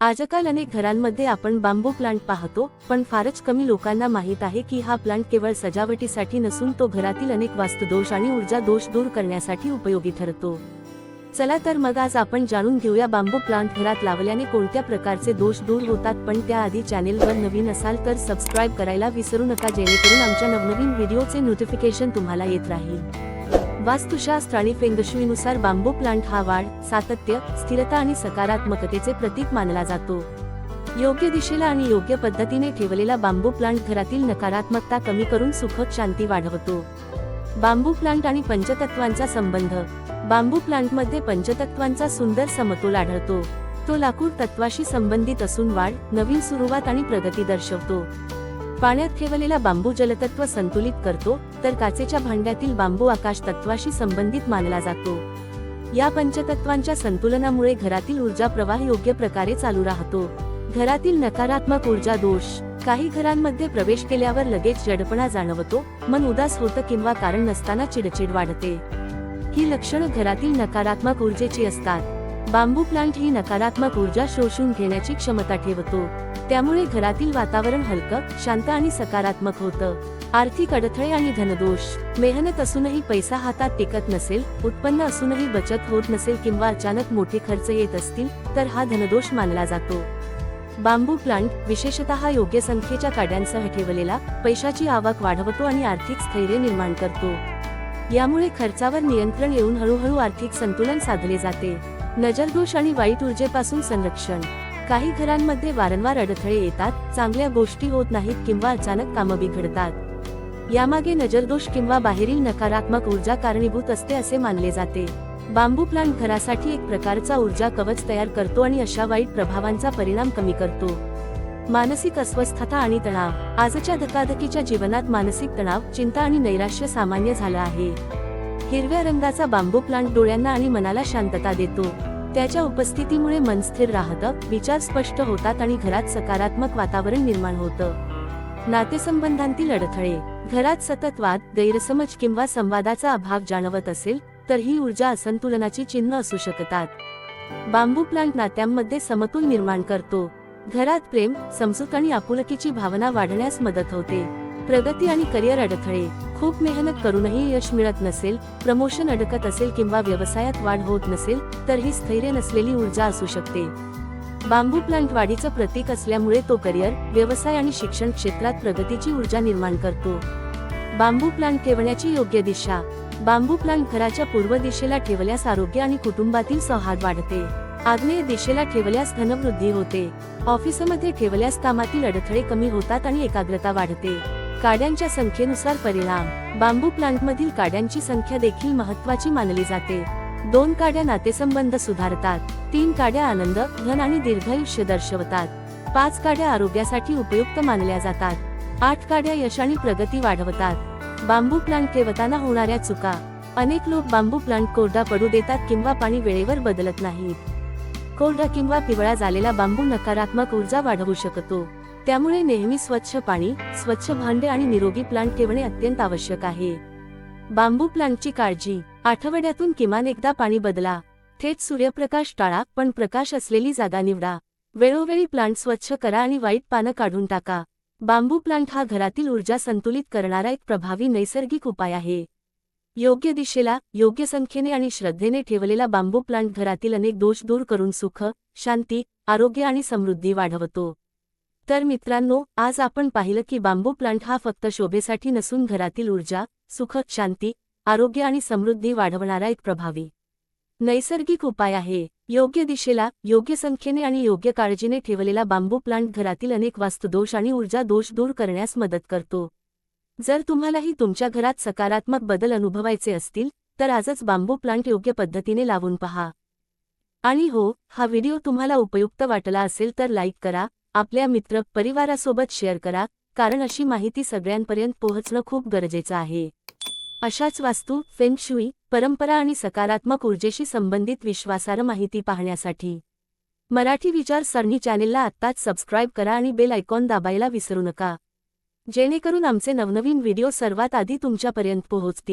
आजकाल अनेक घरांमध्ये आपण बांबू प्लांट पाहतो पण फारच कमी लोकांना माहीत आहे की हा प्लांट केवळ सजावटीसाठी नसून तो घरातील अनेक वास्तुदोष आणि ऊर्जा दोष दूर करण्यासाठी उपयोगी ठरतो. चला तर मग आज आपण जाणून घेऊया बांबू प्लांट घरात लावल्याने कोणत्या प्रकारचे दोष दूर होतात पण त्याआधी चॅनेलवर नवीन असाल तर सबस्क्राईब करायला विसरू नका जेणेकरून आमच्या नवनवीन व्हिडिओचे नोटिफिकेशन तुम्हाला येत राहील. वास्तुशास्त्र आणि फेंगशुईनुसार बांबू प्लांट हा वाढ सातत्य स्थिरता आणि सकारात्मकतेचे प्रतीक मानला जातो. योग्य दिशेला आणि योग्य पद्धतीने ठेवलेला बांबू प्लांट घरातील नकारात्मकता कमी करून सुखद शांती वाढवतो. बांबू प्लांट आणि पंचतत्वांचा संबंध. बांबू प्लांटमध्ये पंचतत्वांचा सुंदर समतोल आढळतो. तो लाकूड तत्वाशी संबंधित असून वाढ नवीन सुरुवात आणि प्रगती दर्शवतो. पाण्यात ठेवलेला बांबू जलतत्व संतुलित करतो तर काचेच्या भांड्यातील बांबू आकाश तत्वाशी संबंधित मानला जातो. या पंचतत्वांच्या संतुलनामुळे घरातील ऊर्जा प्रवाह योग्य प्रकारे चालू राहतो. घरातील नकारात्मक ऊर्जा दोष काही घरांमध्ये प्रवेश केल्यावर लगेच जडपणा जाणवतो मन उदास होतं किंवा कारण नसताना चिडचिड वाढते. ही लक्षणं घरातील नकारात्मक ऊर्जेची असतात. बांबू प्लांट ही नकारात्मक ऊर्जा शोषून घेण्याची क्षमता ठेवतो. त्यामुळे घरातील वातावरण हलकं शांत आणि सकारात्मक होतं. आर्थिक अडथळे आणि धनदोष. मेहनत असूनही पैसा हातात टिकत नसेल उत्पन्न असूनही बचत होत नसेल किंवा अचानक मोठे खर्च येत असतील तर हा धनदोष मानला जातो. बांबू प्लांट विशेषतः योग्य संख्येच्या काड्यांसह ठेवलेला पैशाची आवक वाढवतो आणि आर्थिक स्थैर्य निर्माण करतो. यामुळे खर्चावर नियंत्रण येऊन हळूहळू आर्थिक संतुलन साधले जाते. नजरदोष आणि वाईट ऊर्जेपासून संरक्षण. काही घरांमध्ये वारंवार अडथळे येतात चांगल्या गोष्टी होत नाहीत किंवा अचानक कामं बिघडतात. यामागे नजरदोष किंवा बाहेरील नकारात्मक ऊर्जा कारणीभूत असते असे मानले जाते. बांबू प्लांट घरासाठी एक प्रकारचा ऊर्जा कवच तयार करतो आणि अशा वाईट प्रभावांचा परिणाम कमी करतो. मानसिक अस्वस्थता आणि तणाव. आजच्या धकाधकीच्या जीवनात मानसिक तणाव चिंता आणि नैराश्य सामान्य झालं आहे. हिरव्या रंगाचा बांबू प्लांट डोळ्यांना आणि मनाला शांतता देतो. त्याच्या उपस्थितीमुळे मन स्थिर राहतं विचार स्पष्ट होतात आणि घरात सकारात्मक वातावरण निर्माण होतं. नातेसंबंधांतील अडथळे घरात सतत वाद गैरसमज किंवा संवादाचा अभाव जाणवत असेल तर ही ऊर्जा असंतुलनाची चिन्ह असू शकतात. बांबू प्लांट नात्यांमध्ये समतोल निर्माण करतो. घरात प्रेम समजूत आणि आपुलकीची भावना वाढण्यास मदत होते. प्रगती आणि करिअर अडथळे. खूप मेहनत करूनही यश मिळत नसेल प्रमोशन अडकत असेल किंवा व्यवसायात वाढ होत नसेल तर ही स्थैर्य नसलेली ऊर्जा असू शकते. बांबू प्लांट वाढीचं प्रतीक असल्यामुळे तो करिअर व्यवसाय आणि शिक्षण क्षेत्रात प्रगतीची ऊर्जा निर्माण करतो. बांबू प्लांट ठेवण्याची योग्य दिशा. बांबू प्लांट घराच्या पूर्व दिशेला ठेवल्यास आरोग्य आणि कुटुंबातील सौहार्द वाढते. आग्नेय दिशेला ठेवल्यास धनवृद्धी होते. ऑफिसमध्ये ठेवल्यास कामातील अडथळे कमी होतात आणि एकाग्रता वाढते. काड्यांच्या संख्येनुसार परिणाम. बांबू प्लांटमधील काड्यांची संख्या देखील महत्वाची मानली जाते. दोन काड्या नातेसंबंध सुधारतात. तीन काड्या आनंद धन आणि दीर्घायुष्य दर्शवतात. पाच काड्या आरोग्यासाठी उपयुक्त मानल्या जातात. आठ काड्या यश आणि प्रगती वाढवतात. बांबू प्लांट ठेवताना होणाऱ्या चुका. अनेक लोक बांबू प्लांट कोरडा पडू देतात किंवा पाणी वेळेवर बदलत नाहीत. कोरडा किंवा पिवळा झालेला बांबू नकारात्मक ऊर्जा वाढवू शकतो. त्यामुळे नेहमी स्वच्छ पाणी स्वच्छ भांडे आणि निरोगी प्लांट ठेवणे अत्यंत आवश्यक आहे. बांबू प्लांटची काळजी. आठवड्यातून किमान एकदा पाणी बदला. थेट सूर्यप्रकाश टाळा पण प्रकाश असलेली जागा निवडा. वेळोवेळी प्लांट स्वच्छ करा आणि वाईट पानं काढून टाका. बांबू प्लांट हा घरातील ऊर्जा संतुलित करणारा एक प्रभावी नैसर्गिक उपाय आहे. योग्य दिशेला योग्य संख्येने आणि श्रद्धेने ठेवलेला बांबू प्लांट घरातील अनेक दोष दूर करून सुख शांती आरोग्य आणि समृद्धी वाढवतो. तर मित्रांनो आज आपण पाहिलं की बांबू प्लांट हा फक्त शोभेसाठी नसून घरातील ऊर्जा सुख शांती आरोग्य आणि समृद्धी वाढवणारा एक प्रभावी नैसर्गिक उपाय आहे. योग्य दिशेला योग्य संख्येने आणि योग्य काळजीने ठेवलेला बांबू प्लांट घरातील अनेक वास्तुदोष आणि ऊर्जा दोष दूर करण्यास मदत करतो. जर तुम्हालाही तुमच्या घरात सकारात्मक बदल अनुभवायचे असतील तर आजच बांबू प्लांट योग्य पद्धतीने लावून पहा. आणि हो हा व्हिडिओ तुम्हाला उपयुक्त वाटला असेल तर लाईक करा आपल्या मित्र परिवारासोबत शेअर करा कारण अशी माहिती सगळ्यांपर्यंत पोहोचणं खूप गरजेचं आहे. अशाच वास्तू फेंगशुई परंपरा आणि सकारात्मक ऊर्जेशी संबंधित विश्वासार्ह माहिती पाहण्यासाठी. मराठी विचार सरणी चॅनेलला आत्ताच सबस्क्राईब करा आणि बेल आयकॉन दाबायला विसरू नका. जेणेकरून आमचे नवनवीन व्हिडिओ सर्वात आधी तुमच्यापर्यंत पोहोचतील.